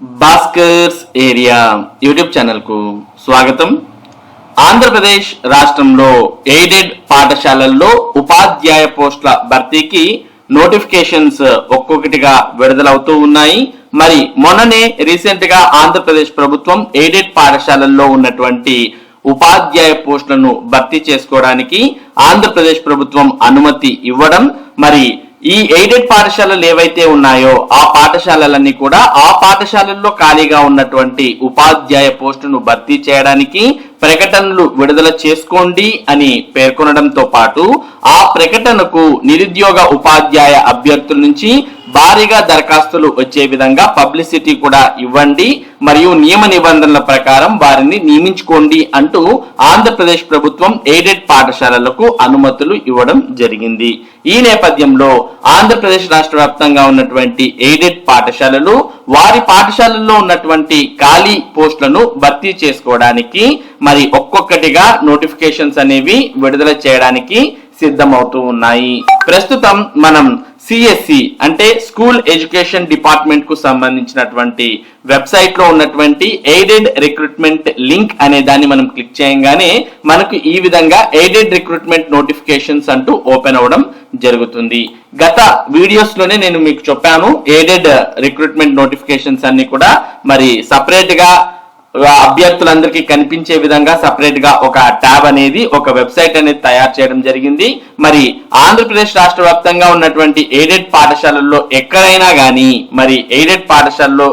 Bhaskar's area YouTube ఛానల్కు స్వాగతం. ఆంధ్రప్రదేశ్ రాష్ట్రంలో ఎయిడెడ్ పాఠశాలల్లో ఉపాధ్యాయ పోస్టుల భర్తీకి నోటిఫికేషన్స్ ఒక్కొక్కటిగా విడుదలవుతూ ఉన్నాయి. మరి మొన్ననే రీసెంట్గా ఆంధ్రప్రదేశ్ ప్రభుత్వం ఎయిడెడ్ పాఠశాలల్లో ఉన్నటువంటి ఉపాధ్యాయ పోస్టులను భర్తీ చేసుకోవడానికి ఆంధ్రప్రదేశ్ ప్రభుత్వం అనుమతి ఇవ్వడం మరి ఈ ఎయిడెడ్ పాఠశాలలు ఏవైతే ఉన్నాయో ఆ పాఠశాలలన్నీ కూడా ఆ పాఠశాలల్లో ఖాళీగా ఉన్నటువంటి ఉపాధ్యాయ పోస్టును భర్తీ చేయడానికి ప్రకటనలు విడుదల చేసుకోండి అని పేర్కొనడంతో పాటు ఆ ప్రకటనకు నిరుద్యోగ ఉపాధ్యాయ అభ్యర్థుల నుంచి భారీగా దరఖాస్తులు వచ్చే విధంగా పబ్లిసిటీ కూడా ఇవ్వండి మరియు నియమ నిబంధనల ప్రకారం వారిని నియమించుకోండి అంటూ ఆంధ్రప్రదేశ్ ప్రభుత్వం ఎయిడెడ్ పాఠశాలలకు అనుమతులు ఇవ్వడం జరిగింది. ఈ నేపథ్యంలో ఆంధ్రప్రదేశ్ రాష్ట్ర వ్యాప్తంగా ఉన్నటువంటి ఎయిడెడ్ పాఠశాలలు వారి పాఠశాలల్లో ఉన్నటువంటి ఖాళీ పోస్టులను భర్తీ చేసుకోవడానికి మరి ఒక్కొక్కటిగా నోటిఫికేషన్స్ అనేవి విడుదల చేయడానికి సిద్ధమవుతూ ఉన్నాయి. ప్రస్తుతం మనం సిఎస్సి అంటే స్కూల్ ఎడ్యుకేషన్ డిపార్ట్మెంట్కు సంబంధించినటువంటి వెబ్సైట్లో ఉన్నటువంటి ఎయిడెడ్ రిక్రూట్మెంట్ లింక్ అనే దాన్ని మనం క్లిక్ చేయగానే మనకు ఈ విధంగా ఎయిడెడ్ రిక్రూట్మెంట్ నోటిఫికేషన్స్ అంటూ ఓపెన్ అవ్వడం జరుగుతుంది. గత వీడియోస్లోనే నేను మీకు చెప్పాను ఎయిడెడ్ రిక్రూట్మెంట్ నోటిఫికేషన్స్ అన్ని కూడా మరి సపరేట్గా అభ్యర్థులందరికీ కనిపించే విధంగా సపరేట్గా ఒక ట్యాబ్ అనేది ఒక వెబ్సైట్ అనేది తయారు చేయడం జరిగింది. మరి ఆంధ్రప్రదేశ్ రాష్ట్ర వ్యాప్తంగా ఉన్నటువంటి ఎయిడెడ్ పాఠశాలల్లో ఎక్కడైనా గానీ మరి ఎయిడెడ్ పాఠశాలలో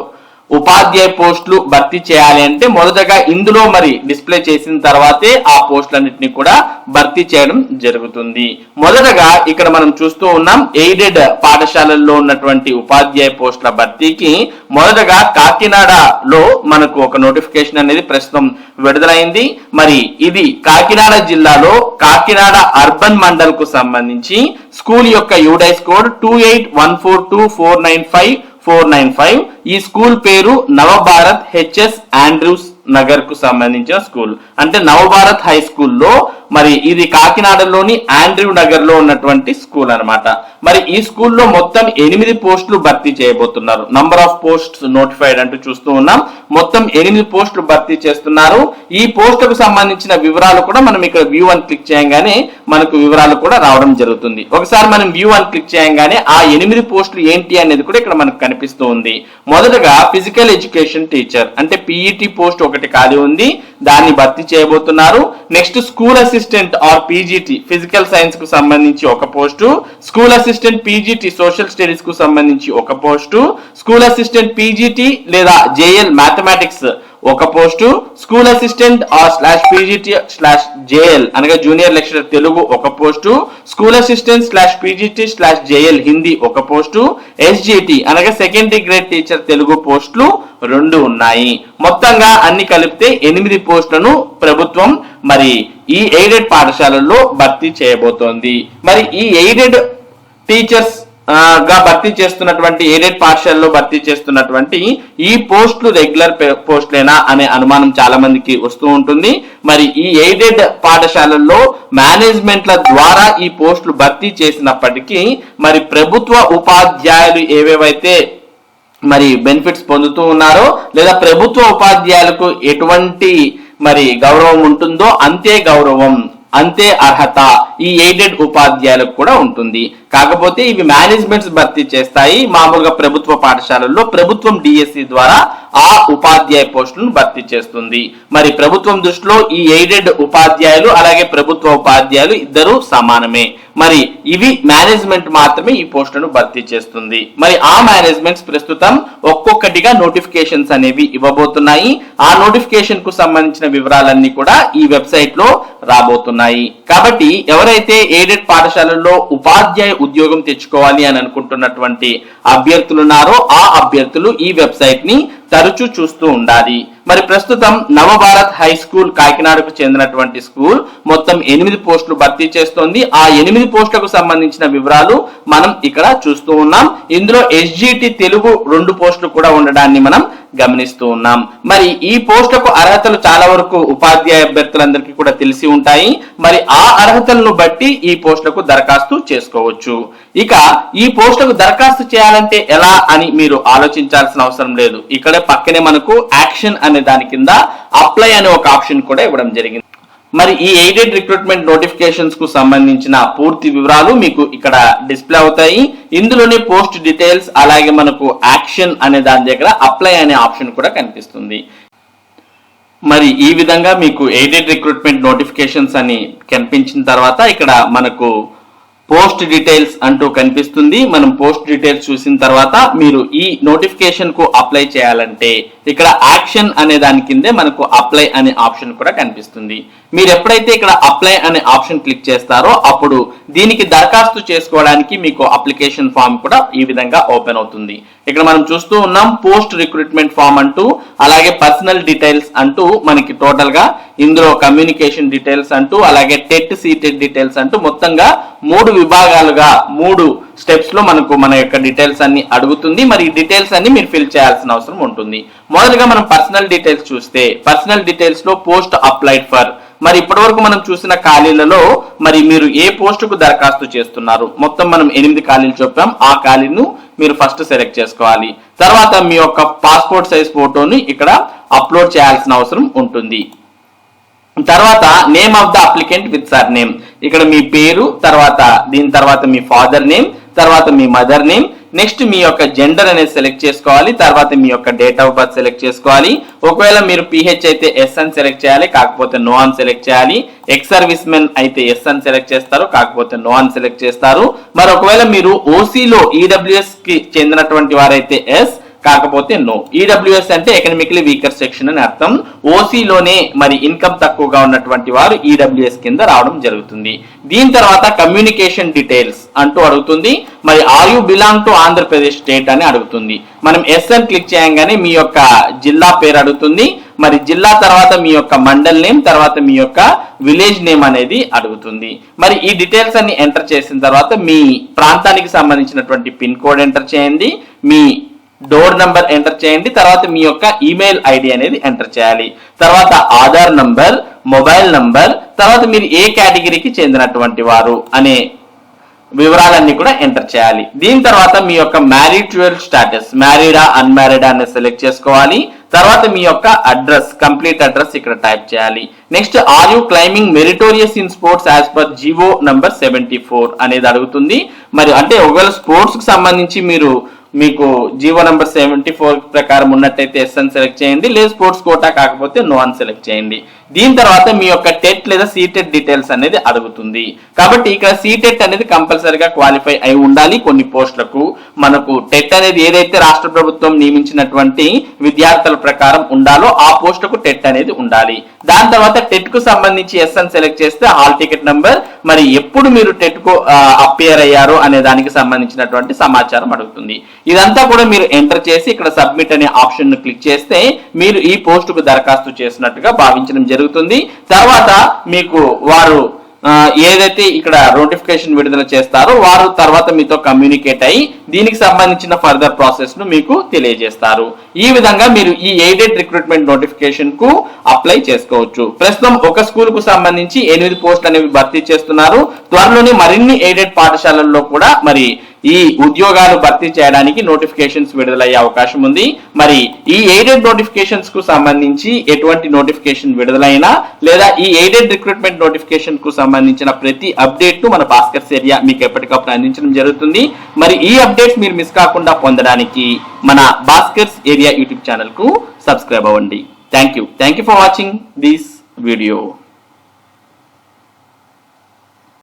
ఉపాధ్యాయ పోస్టులు భర్తీ చేయాలి అంటే మొదటగా ఇందులో మరి డిస్ప్లే చేసిన తర్వాతే ఆ పోస్టులన్నింటినీ కూడా భర్తీ చేయడం జరుగుతుంది. మొదటగా ఇక్కడ మనం చూస్తూ ఉన్నాం ఎయిడెడ్ పాఠశాలల్లో ఉన్నటువంటి ఉపాధ్యాయ పోస్టుల భర్తీకి మొదటగా కాకినాడలో మనకు ఒక నోటిఫికేషన్ అనేది ప్రస్తుతం విడుదలైంది. మరి ఇది కాకినాడ జిల్లాలో కాకినాడ అర్బన్ మండల్కు సంబంధించి స్కూల్ యొక్క UDISE code two eight one four two four nine five four nine five ఈ స్కూల్ పేరు నవభారత్ హెచ్ఎస్ ఆండ్రూస్ నగర్కు సంబంధించిన స్కూల్. అంటే నవభారత్ హై స్కూల్లో మరి ఇది కాకినాడలోని ఆండ్రూ నగర్లో ఉన్నటువంటి స్కూల్ అన్నమాట. మరి ఈ స్కూల్లో మొత్తం ఎనిమిది పోస్టులు భర్తీ చేయబోతున్నారు. నంబర్ ఆఫ్ పోస్ట్ నోటిఫైడ్ అంటూ చూస్తూ ఉన్నాం. మొత్తం ఎనిమిది పోస్టులు భర్తీ చేస్తున్నారు. ఈ పోస్టులకు సంబంధించిన వివరాలు కూడా మనం ఇక్కడ వ్యూ అని క్లిక్ చేయగానే మనకు వివరాలు కూడా రావడం జరుగుతుంది. ఒకసారి మనం వ్యూ అని క్లిక్ చేయగానే ఆ ఎనిమిది పోస్టులు ఏంటి అనేది కూడా ఇక్కడ మనకు కనిపిస్తూ ఉంది. మొదటగా ఫిజికల్ ఎడ్యుకేషన్ టీచర్ అంటే పీఈటీ పోస్ట్ ఒకటి ఖాళీ ఉంది దాన్ని భర్తీ చేయబోతున్నారు. Next school assistant or PGT physical సైన్స్కు సంబంధించి ఒక post. School assistant PGT social స్టడీస్కు సంబంధించి ఒక పోస్టు. స్కూల్ అసిస్టెంట్ పీజీటీ లేదా జేఎల్ మ్యాథమెటిక్స్ ఒక post school assistant or slash PGT slash JL అనగా జూనియర్ లెక్చరర్ తెలుగు ఒక post school assistant slash PGT slash JL Hindi ఒక post SGT అనగా secondary grade teacher Telugu పోస్టులు రెండు ఉన్నాయి. మొత్తంగా అన్ని కలిపితే ఎనిమిది పోస్టులను ప్రభుత్వం మరి ఈ ఎయిడెడ్ పాఠశాలల్లో భర్తీ చేయబోతోంది. మరి ఈ ఎయిడెడ్ టీచర్స్ గా భర్తీ చేస్తున్నటువంటి ఎయిడెడ్ పాఠశాలలో భర్తీ చేస్తున్నటువంటి ఈ పోస్టులు రెగ్యులర్ పోస్టులేనా అనే అనుమానం చాలా మందికి వస్తూ ఉంటుంది. మరి ఈ ఎయిడెడ్ పాఠశాలల్లో మేనేజ్మెంట్ల ద్వారా ఈ పోస్టులు భర్తీ చేసినప్పటికీ మరి ప్రభుత్వ ఉపాధ్యాయులు ఏవేవైతే మరి బెనిఫిట్స్ పొందుతూ ఉన్నారో లేదా ప్రభుత్వ ఉపాధ్యాయులకు ఎటువంటి మరి గౌరవం ఉంటుందో అంతే గౌరవం అంతే అర్హత ఈ ఎయిడెడ్ ఉపాధ్యాయులకు కూడా ఉంటుంది. కాకపోతే ఇవి మేనేజ్మెంట్స్ భర్తీ చేస్తాయి. మామూలుగా ప్రభుత్వ పాఠశాలల్లో ప్రభుత్వం డిఎస్సి ద్వారా ఆ ఉపాధ్యాయ పోస్టులను భర్తీ చేస్తుంది. మరి ప్రభుత్వం దృష్టిలో ఈ ఎయిడెడ్ ఉపాధ్యాయులు అలాగే ప్రభుత్వ ఉపాధ్యాయులు ఇద్దరు సమానమే. మరి ఇవి మేనేజ్మెంట్ మాత్రమే ఈ పోస్టులను భర్తీ చేస్తుంది. మరి ఆ మేనేజ్మెంట్స్ ప్రస్తుతం ఒక్కొక్కటిగా నోటిఫికేషన్స్ అనేవి ఇవ్వబోతున్నాయి. ఆ నోటిఫికేషన్కు సంబంధించిన వివరాలన్నీ కూడా ఈ వెబ్సైట్లో రాబోతున్నాయి. కాబట్టి ఎవరైతే ఎయిడెడ్ పాఠశాలల్లో ఉపాధ్యాయ ఉద్యోగం తెచ్చుకోవాలి అని అనుకుంటున్నటువంటి అభ్యర్థులు ఉన్నారో ఆ అభ్యర్థులు ఈ వెబ్సైట్ని తరచూ చూస్తూ ఉండాలి. మరి ప్రస్తుతం నవభారత్ హై స్కూల్ కాకినాడకు చెందినటువంటి స్కూల్ మొత్తం ఎనిమిది పోస్టులు భర్తీ చేస్తోంది. ఆ ఎనిమిది పోస్టులకు సంబంధించిన వివరాలు మనం ఇక్కడ చూస్తూ ఉన్నాం. ఇందులో ఎస్జిటి తెలుగు రెండు పోస్టులు కూడా ఉండడాన్ని మనం గమనిస్తూ ఉన్నాం. మరి ఈ పోస్టులకు అర్హతలు చాలా వరకు ఉపాధ్యాయ అభ్యర్థులందరికీ కూడా తెలిసి ఉంటాయి. మరి ఆ అర్హతలను బట్టి ఈ పోస్టులకు దరఖాస్తు చేసుకోవచ్చు. ఇక ఈ పోస్టులకు దరఖాస్తు చేయాలంటే ఎలా అని మీరు ఆలోచించాల్సిన అవసరం లేదు. ఇక్కడే పక్కనే మనకు యాక్షన్ అనే దాని కింద అప్లై అనే ఒక ఆప్షన్ కూడా ఇవ్వడం జరిగింది. మరి ఈ ఎయిడెడ్ రిక్రూట్మెంట్ నోటిఫికేషన్స్కు సంబంధించిన పూర్తి వివరాలు మీకు ఇక్కడ డిస్ప్లే అవుతాయి. ఇందులోనే పోస్ట్ డీటెయిల్స్ అలాగే మనకు యాక్షన్ అనే దాని దగ్గర అప్లై అనే ఆప్షన్ కూడా కనిపిస్తుంది. మరి ఈ విధంగా మీకు ఎయిడెడ్ రిక్రూట్మెంట్ నోటిఫికేషన్స్ అని కనిపించిన తర్వాత ఇక్కడ మనకు పోస్ట్ డీటెయిల్స్ అంటూ కనిపిస్తుంది. మనం పోస్ట్ డీటెయిల్స్ చూసిన తర్వాత మీరు ఈ నోటిఫికేషన్కు అప్లై చేయాలంటే ఇక్కడ యాక్షన్ అనే దాని కిందే మనకు అప్లై అనే ఆప్షన్ కూడా కనిపిస్తుంది. మీరు ఎప్పుడైతే ఇక్కడ అప్లై అనే ఆప్షన్ క్లిక్ చేస్తారో అప్పుడు దీనికి దరఖాస్తు చేసుకోవడానికి మీకు అప్లికేషన్ ఫామ్ కూడా ఈ విధంగా ఓపెన్ అవుతుంది. ఇక్కడ మనం చూస్తూ ఉన్నాం పోస్ట్ రిక్రూట్మెంట్ ఫామ్ అంటూ అలాగే పర్సనల్ డీటెయిల్స్ అంటూ మనకి టోటల్గా ఇందులో కమ్యూనికేషన్ డీటెయిల్స్ అంటూ అలాగే టెట్ సీటెడ్ డీటెయిల్స్ అంటూ మొత్తంగా మూడు విభాగాలుగా మూడు స్టెప్స్లో మనకు మన యొక్క డీటెయిల్స్ అన్ని అడుగుతుంది. మరి ఈ డీటెయిల్స్ అన్ని మీరు ఫిల్ చేయాల్సిన అవసరం ఉంటుంది. మొదటగా మనం పర్సనల్ డీటెయిల్స్ చూస్తే పర్సనల్ డీటెయిల్స్లో పోస్ట్ అప్లైడ్ ఫర్ మరి ఇప్పటి వరకు మనం చూసిన ఖాళీలలో మరి మీరు ఏ పోస్టుకు దరఖాస్తు చేస్తున్నారు? మొత్తం మనం ఎనిమిది ఖాళీలు చెప్పాం. ఆ ఖాళీను మీరు ఫస్ట్ సెలెక్ట్ చేసుకోవాలి. తర్వాత మీ యొక్క పాస్పోర్ట్ సైజ్ ఫోటోని ఇక్కడ అప్లోడ్ చేయాల్సిన అవసరం ఉంటుంది. తర్వాత name of the applicant with surname ఇక్కడ మీ పేరు తర్వాత దీని తర్వాత మీ ఫాదర్ నేమ్ తర్వాత మీ మదర్ నేమ్ నెక్స్ట్ మీ యొక్క జెండర్ అనేది సెలెక్ట్ చేసుకోవాలి తర్వాత మీ యొక్క డేట్ ఆఫ్ బర్త్ సెలెక్ట్ చేసుకోవాలి. ఒకవేళ మీరు పిహెచ్ అయితే ఎస్ అని సెలెక్ట్ చేయాలి కాకపోతే నో అని సెలెక్ట్ చేయాలి. ఎక్స్ సర్వీస్ మెన్ అయితే ఎస్ అని సెలెక్ట్ చేస్తారు కాకపోతే నో అని సెలెక్ట్ చేస్తారు. మరి ఒకవేళ మీరు ఓసీలో ఈడబ్ల్యూఎస్కి చెందినటువంటి వారైతే ఎస్ కాకపోతే నో ఈడబ్ల్యూఎస్ అంటే ఎకనామికలీ వీకర్ సెక్షన్ అని అర్థం. ఓసీలోనే మరి ఇన్కమ్ తక్కువగా ఉన్నటువంటి వారు ఈడబ్ల్యూఎస్ కింద రావడం జరుగుతుంది. దీని తర్వాత కమ్యూనికేషన్ డీటెయిల్స్ అంటూ అడుగుతుంది. మరి are you belong to Andhra Pradesh state అని అడుగుతుంది. మనం ఎస్ అని క్లిక్ చేయగానే మీ యొక్క జిల్లా పేరు అడుగుతుంది. మరి జిల్లా తర్వాత మీ యొక్క మండల్ నేమ్ తర్వాత మీ యొక్క విలేజ్ నేమ్ అనేది అడుగుతుంది. మరి ఈ డీటెయిల్స్ అన్ని ఎంటర్ చేసిన తర్వాత మీ ప్రాంతానికి సంబంధించినటువంటి పిన్ కోడ్ ఎంటర్ చేయండి. మీ డోర్ నంబర్ ఎంటర్ చేయండి. తర్వాత మీ యొక్క ఈమెయిల్ ఐడి అనేది ఎంటర్ చేయాలి. తర్వాత ఆధార్ నంబర్ మొబైల్ నంబర్ తర్వాత మీరు ఏ కేటగిరీకి చెందినటువంటి వారు అనే వివరాలన్నీ కూడా ఎంటర్ చేయాలి. దీని తర్వాత మీ యొక్క మ్యారిచువల్ స్టాటస్ మ్యారీడా అన్మ్యారీడా అనేది సెలెక్ట్ చేసుకోవాలి. తర్వాత మీ యొక్క అడ్రస్ కంప్లీట్ అడ్రస్ ఇక్కడ టైప్ చేయాలి. Next are you claiming meritorious in sports as per GO number seventy four అనేది అడుగుతుంది. మరి అంటే ఒకవేళ స్పోర్ట్స్కు సంబంధించి మీరు మీకు జీవో నంబర్ సెవెంటీ ఫోర్ ప్రకారం ఉన్నట్టయితే ఎస్ అని సెలెక్ట్ చేయండి. లేదు స్పోర్ట్స్ కోటా కాకపోతే నో అని సెలెక్ట్ చేయండి. దీని తర్వాత మీ యొక్క టెట్ లేదా సీటెట్ డీటెయిల్స్ అనేది అడుగుతుంది. కాబట్టి ఇక్కడ సీటెట్ అనేది కంపల్సరీగా క్వాలిఫై అయి ఉండాలి కొన్ని పోస్టులకు. మనకు టెట్ అనేది ఏదైతే రాష్ట్ర ప్రభుత్వం నియమించినటువంటి విద్యార్థుల ప్రకారం ఉండాలో ఆ పోస్టుకు టెట్ అనేది ఉండాలి. దాని తర్వాత టెట్కు సంబంధించి ఎస్ అని సెలెక్ట్ చేస్తే హాల్ టికెట్ నంబర్ మరి ఎప్పుడు మీరు టెట్కు అపియర్ అయ్యారు అనే దానికి సంబంధించినటువంటి సమాచారం అడుగుతుంది. ఇదంతా కూడా మీరు ఎంటర్ చేసి ఇక్కడ సబ్మిట్ అనే ఆప్షన్ను క్లిక్ చేస్తే మీరు ఈ పోస్టుకు దరఖాస్తు చేసినట్టుగా భావించడం జరుగుతుంది. తర్వాత మీకు వారు ఏదైతే ఇక్కడ నోటిఫికేషన్ విడుదల చేస్తారో వారు తర్వాత మీతో కమ్యూనికేట్ అయ్యి దీనికి సంబంధించిన ఫర్దర్ ప్రాసెస్ను మీకు తెలియజేస్తారు. ఈ విధంగా మీరు ఈ ఎయిడెడ్ రిక్రూట్మెంట్ నోటిఫికేషన్కు అప్లై చేసుకోవచ్చు. ప్రస్తుతం ఒక స్కూల్కు సంబంధించి ఎనిమిది పోస్ట్ అనేవి భర్తీ చేస్తున్నారు. త్వరలోనే మరిన్ని ఎయిడెడ్ పాఠశాలల్లో కూడా మరి ఈ ఉద్యోగాలు భర్తీ చేయడానికి నోటిఫికేషన్స్ విడుదలయ్యే అవకాశం ఉంది. మరి ఈ ఎయిడెడ్ నోటిఫికేషన్స్కు సంబంధించి ఎటువంటి నోటిఫికేషన్ విడుదలైనా లేదా ఈ ఎయిడెడ్ రిక్రూట్మెంట్ నోటిఫికేషన్కు సంబంధించిన ప్రతి అప్డేట్ను మన భాస్కర్స్ ఏరియా మీకు ఎప్పటికప్పుడు అందించడం జరుగుతుంది. మరి ఈ అప్డేట్స్ మీరు మిస్ కాకుండా పొందడానికి మన భాస్కర్స్ ఏరియా యూట్యూబ్ ఛానల్కు సబ్స్క్రైబ్ అవ్వండి. Thank you thank you for watching this video